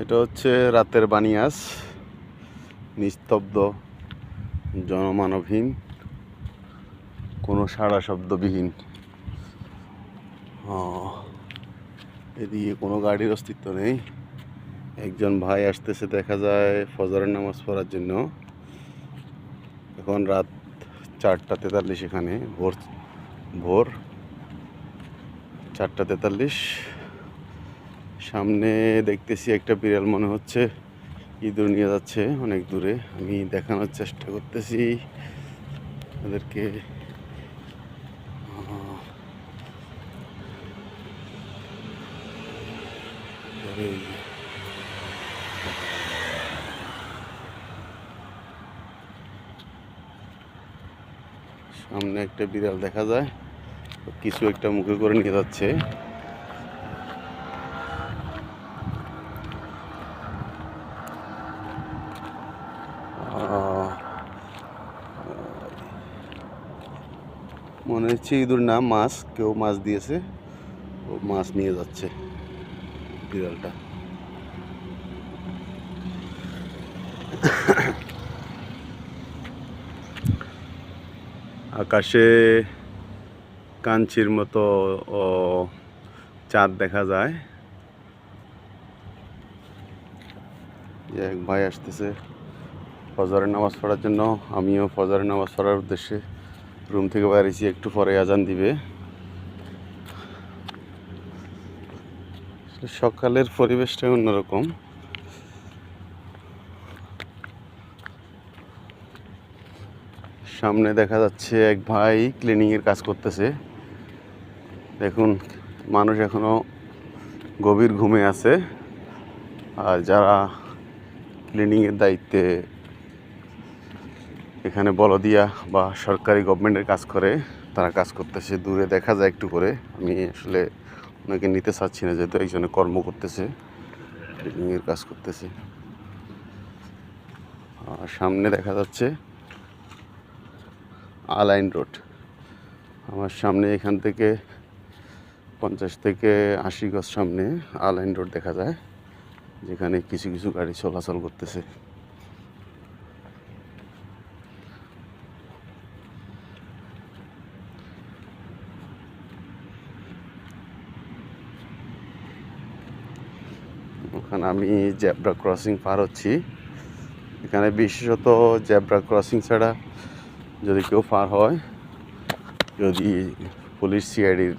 এটা হচ্ছে রাতের বানিয়াস। নিস্তব্ধ, জনমানবহীন, কোনো সাড়া শব্দবিহীন। এদিকে কোনো গাড়ির অস্তিত্ব নেই। একজন ভাই আসতেছে দেখা যায় ফজরের নামাজ পড়ার জন্য। এখন রাত চারটা তেতাল্লিশ এখানে, ভোর ভোর চারটা তেতাল্লিশ। সামনে দেখতেছি একটা বিড়াল মনে হচ্ছে ইঁদুর নিয়ে যাচ্ছে অনেক দূরে। আমি দেখানোর চেষ্টা করতেছি ওদেরকে আহ, সামনে একটা বিড়াল দেখা যায় কিছু একটা মুখে করে নিয়ে যাচ্ছে আহ, মনে হচ্ছে ইঁদুর না, মাছ, কেউ মাছ দিয়েছে, ও মাছ নিয়ে যাচ্ছে বিড়ালটা। আকাশে কাঞ্চির মতো চাঁদ দেখা যায়। এক ভাই আসতেছে ফজরের নামাজ পড়ার জন্য, আমিও ফজরের নামাজ পড়ার উদ্দেশ্যে রুম থেকে বেরিয়েছি একটু পরে আজান দিবে। সকালের পরিবেশটাই অন্যরকম। সামনে দেখা যাচ্ছে এক ভাই ক্লিনিংয়ের কাজ করতেছে। দেখুন, মানুষ এখনও গভীর ঘুমে আছে। আর যারা ক্লিনিংয়ের দায়িত্বে এখানে বলদিয়া বা সরকারি গভর্নমেন্টের কাজ করে, তারা কাজ করতেছে। দূরে দেখা যায় একটু করে। আমি আসলে ওনাকে নিতে চাচ্ছি না, যেহেতু একজনে কর্ম করতেছে ক্লিনিংয়ের কাজ করতেছে। আর সামনে দেখা যাচ্ছে আলাইন রোড। আমার সামনে এখান থেকে পঞ্চাশ থেকে আশি গজ সামনে আলাইন রোড দেখা যায়, যেখানে কিছু কিছু গাড়ি চলাচল করতেছে। ওখানে আমি জ্যাবরা ক্রসিং পার হচ্ছি। এখানে বিশেষত জ্যাবরা ক্রসিং ছাড়া যদি কেউ পার হয়, যদি পুলিশ সিআইডির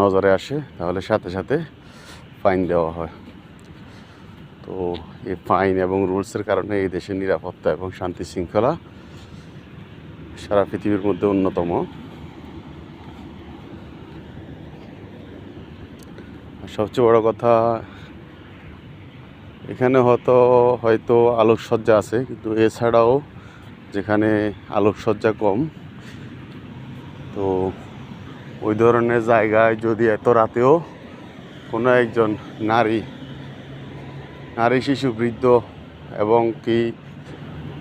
নজরে আসে, তাহলে সাথে সাথে ফাইন দেওয়া হয়। তো এই ফাইন এবং রুলসের কারণে এই দেশের নিরাপত্তা এবং শান্তি শৃঙ্খলা সারা পৃথিবীর মধ্যে অন্যতম। সবচেয়ে বড় কথা এখানে হয়তো হয়তো আলোকসজ্জা আছে, কিন্তু এছাড়াও যেখানে আলোকসজ্জা কম, তো ওই ধরনের জায়গায় যদি এত রাতেও কোনো একজন নারী নারী, শিশু, বৃদ্ধ এবং কি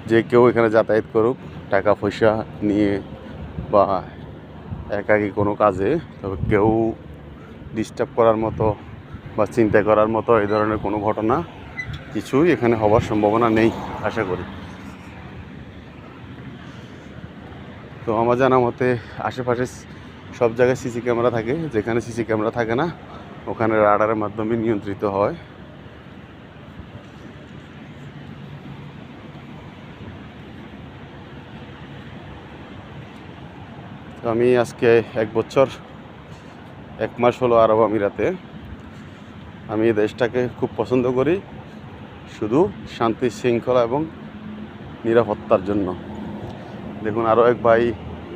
যে কেউ এখানে যাতায়াত করুক, টাকা পয়সা নিয়ে বা একাকি কোনো কাজে, তবে কেউ ডিস্টার্ব করার মতো বা চিন্তা করার মতো এই ধরনের কোনো ঘটনা কিছুই এখানে হওয়ার সম্ভাবনা নেই, আশা করি। তো আমার জানা মতে আশেপাশে সব জায়গায় সিসি ক্যামেরা থাকে, যেখানে সিসি ক্যামেরা থাকে না, ওখানে রাডারের মাধ্যমে নিয়ন্ত্রিত হয়। তো আমি আজকে এক বছর, এক মাস হলো আরব আমিরাতে। আমি এই দেশটাকে খুব পছন্দ করি। শুধু শান্তি শৃঙ্খলা এবং নিরাপত্তার জন্য। দেখুন আরও এক ভাই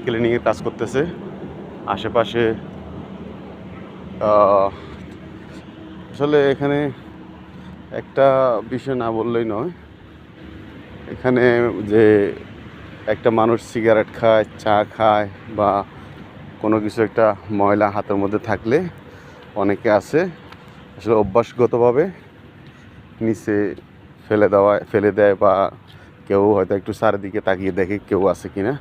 ক্লিনিংয়ের কাজ করতেছে। আশেপাশে আসলে এখানে একটা বিষয় না বললেই নয়। এখানে যে একটা মানুষ সিগারেট খায়, চা খায় বা কোনো কিছু একটা ময়লা হাতের মধ্যে থাকলে অনেকে আছে। আসলে অভ্যাসগতভাবে নিচে ফেলে দেওয়া, ফেলে দেয় বা কেউ হয়তো একটু চারিদিকে তাকিয়ে দেখে কেউ আছে কি না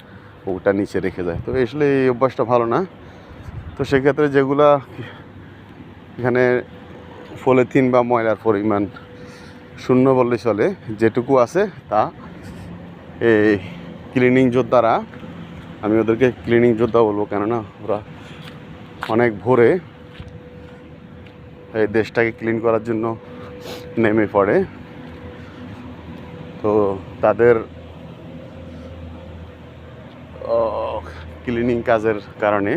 ওটা নিচে রেখে যায়। তো আসলে এই অভ্যাসটা ভালো না। তো সেক্ষেত্রে যেগুলা এখানে পলিথিন বা ময়লার পরিমাণ শূন্য বললে চলে, যেটুকু আছে তা এই ক্লিনিং যোদ্ধারা আমি ওদেরকে ক্লিনিং যোদ্ধা বলব, কেননা ওরা অনেক ভোরে এই দেশটাকে ক্লিন করার জন্য নেমে পড়ে। তো তাদের ক্লিনিং কাজের কারণে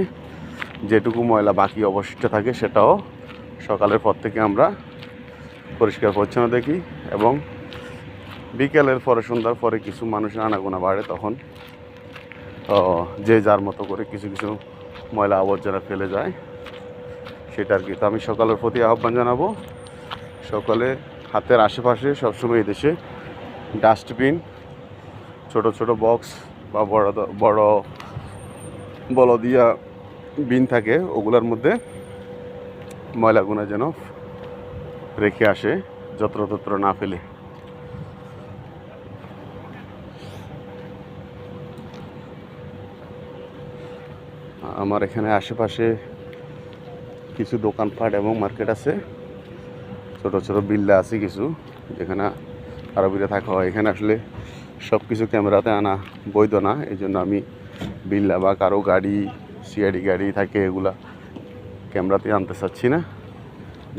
যেটুকু ময়লা বাকি অবশিষ্ট থাকে সেটাও সকালের পর থেকে আমরা পরিষ্কার পরিচ্ছন্ন দেখি এবং বিকেলের পরে, সন্ধ্যার পরে কিছু মানুষের আনাগোনা বাড়ে তখন যে যার মতো করে কিছু কিছু ময়লা আবর্জনা ফেলে যায় সেটা আর কি তো আমি সকালের প্রতি আহ্বান জানাব সকালে হাতের আশেপাশে সবসময় দেশে ডাস্টবিন, ছোট ছোট বক্স বা বড় বড় বল দিয়া বিন থাকে, ওগুলোর মধ্যে ময়লাগুনা যেন রেখে আসে, যত্রতত্র না ফেলে। আমার এখানে আশেপাশে কিছু দোকানপাট এবং মার্কেট আছে। ছোট ছোট বিল্লা আছে কিছু, যেখানে আরবিরা থাকা হয়। এখানে আসলে সব কিছু ক্যামেরাতে আনা বৈধ না এই জন্য আমি বিল্লা বা কারও গাড়ি, সিআইডি গাড়ি থাকে এগুলা ক্যামেরাতে আনতে চাচ্ছি না।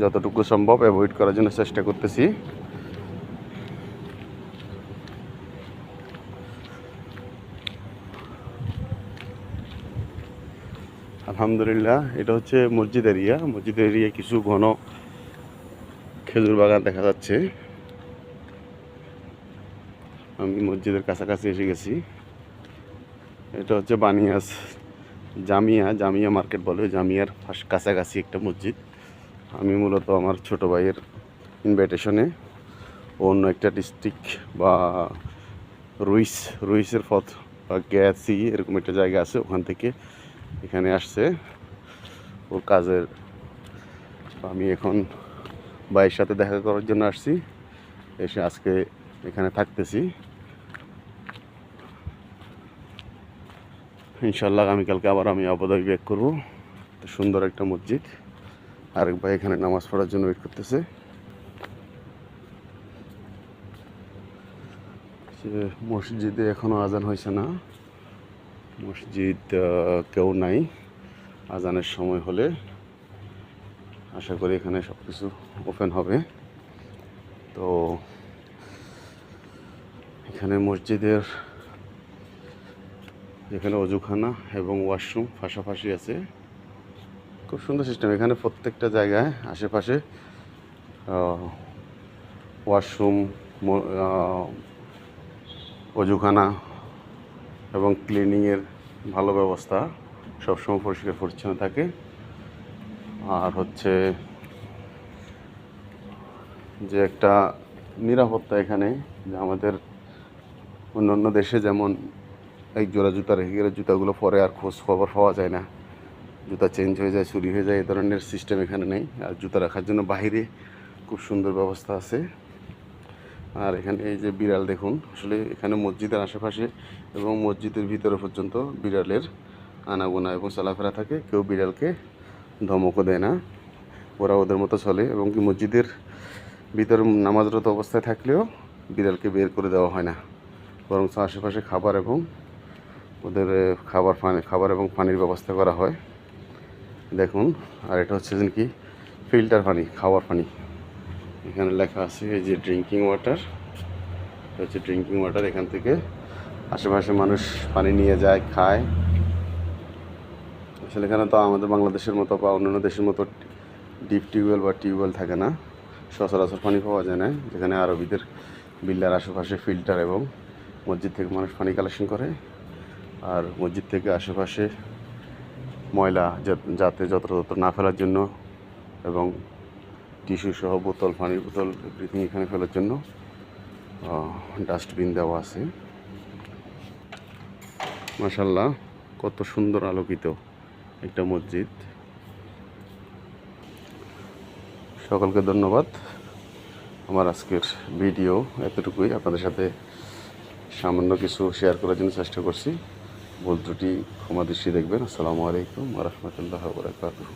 যতটুকু সম্ভব অ্যাভয়েড করার জন্য চেষ্টা করতেছি। আলহামদুলিল্লাহ, এটা হচ্ছে মসজিদ এরিয়া। মসজিদ এরিয়া কিছু ঘন খেজুর বাগান দেখা যাচ্ছে। আমি মসজিদের কাছাকাছি এসে গেছি। এটা হচ্ছে বানিয়াস জামিয়া জামিয়া মার্কেট বলে, জামিয়ার পাশ- কাছাকাছি একটা মসজিদ। আমি মূলত আমার ছোট ভাইয়ের ইনভাইটেশনে অন্য একটা ডিস্ট্রিক্ট বা রুইস, রুইসের পথ বা গ্যাসি এরকম একটা জায়গা আছে, ওখান থেকে এখানে আসছে। ওর কাজের, আমি এখন ভাইয়ের সাথে দেখা করার জন্য আসছি। এসে আজকে এখানে থাকতেছি। ইনশাল্লাহ আগামীকালকে আবার আমি আবুধাবি ব্যাক করব। তো সুন্দর একটা মসজিদ। আরেক ভাই এখানে নামাজ পড়ার জন্য ওয়েট করতেছে। মসজিদে এখনও আজান হয়েছে না। মসজিদ কেউ নাই। আজানের সময় হলে আশা করি এখানে সব কিছু ওপেন হবে। তো এখানে মসজিদের এখানে অজুখানা এবং ওয়াশরুম পাশাপাশি আছে। খুব সুন্দর সিস্টেম এখানে প্রত্যেকটা জায়গায় আশেপাশে ওয়াশরুম অজুখানা এবং ক্লিনিংয়ের ভালো ব্যবস্থা সবসময় পরিষ্কার পরিচ্ছন্ন থাকে। আর হচ্ছে যে একটা নিরাপত্তা এখানে, যে আমাদের অন্যান্য দেশে যেমন এক জোড়া জুতা রেখে গেলে জুতাগুলো পরে আর খোঁজ খবর পাওয়া যায় না। জুতা চেঞ্জ হয়ে যায়, চুরি হয়ে যায়, এ ধরনের সিস্টেম এখানে নেই। আর জুতা রাখার জন্য বাইরে খুব সুন্দর ব্যবস্থা আছে। আর এখানে এই যে বিড়াল দেখুন, আসলে এখানে মসজিদের আশেপাশে এবং মসজিদের ভিতরে পর্যন্ত বিড়ালের আনাগোনা এবং চলাফেরা থাকে। কেউ বিড়ালকে ধমকও দেয় না। ওরা ওদের মতো চলে এবং কি মসজিদের ভিতরে নামাজরত অবস্থায় থাকলেও বিড়ালকে বের করে দেওয়া হয় না। বরং আশেপাশে খাবার এবং ওদের খাবার পানি, খাবার এবং পানির ব্যবস্থা করা হয়। দেখুন, আর এটা হচ্ছে কি? ফিল্টার পানি, খাওয়ার পানি। এখানে লেখা আছে এই যে ড্রিঙ্কিং ওয়াটার। হচ্ছে ড্রিঙ্কিং ওয়াটার। এখান থেকে আশেপাশে মানুষ পানি নিয়ে যায়, খায়। আসলে এখানে তো আমাদের বাংলাদেশের মতো বা অন্যান্য দেশের মতো ডিপ টিউবওয়েল বা টিউবওয়েল থাকে না। সচরাচর পানি পাওয়া যায় না, যেখানে আরবিদের বিল্লার আশেপাশে ফিল্টার এবং মসজিদ থেকে মানুষ পানি কালেকশন করে। আর মসজিদ থেকে আশেপাশে ময়লা যাতে যত্রতত্র না ফেলার জন্য এবং টিস্যু সহ বোতল পানির বোতল এভরিথিং এখানে ফেলার জন্য ডাস্টবিন দেওয়া আছে। মাসাল্লাহ কত সুন্দর আলোকিত। একটা মসজিদ। সকলকে ধন্যবাদ। আমার আজকের ভিডিও এতটুকুই। আপনাদের সাথে সামান্য কিছু শেয়ার করার জন্য চেষ্টা করছি। ভুল ত্রুটি ক্ষমা দৃষ্টি দেখবেন। আসসালামু আলাইকুম রহমতুল্লাহ বরাকাতুহ।